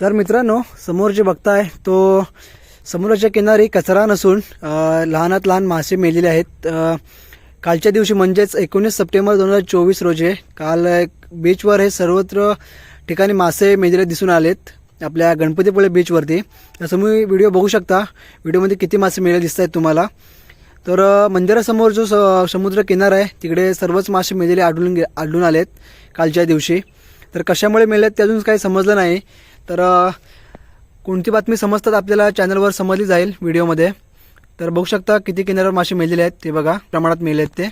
तर मित्रांनो समोर जे बघताय तो समुद्राच्या किनारी कचरा नसून लहानात लहान मासे मेलेले आहेत. कालच्या दिवशी म्हणजेच एकोणीस सप्टेंबर दोन हजार चोवीस रोजी काल एक बीचवर हे सर्वत्र ठिकाणी मासे मेलेले दिसून आलेत आपल्या गणपतीपुळे बीचवरती तसं तुम्ही व्हिडिओ बघू शकता व्हिडिओमध्ये किती मासे मेलेले दिसत आहेत तुम्हाला. तर मंदिरासमोर जो स- समुद्र किनारा आहे तिकडे सर्वच मासे मेलेले आढळून आढळून आलेत कालच्या दिवशी. तर कशामुळे मेलेत ते अजून काही समजलं नाही. तर कोणती बातमी समजतात आपल्याला चॅनलवर समजली जाईल व्हिडिओमध्ये तर बघू शकता किती किनाऱ्यावर मासे मेलेले आहेत ते बघा. प्रमाणात मेले आहेत ते.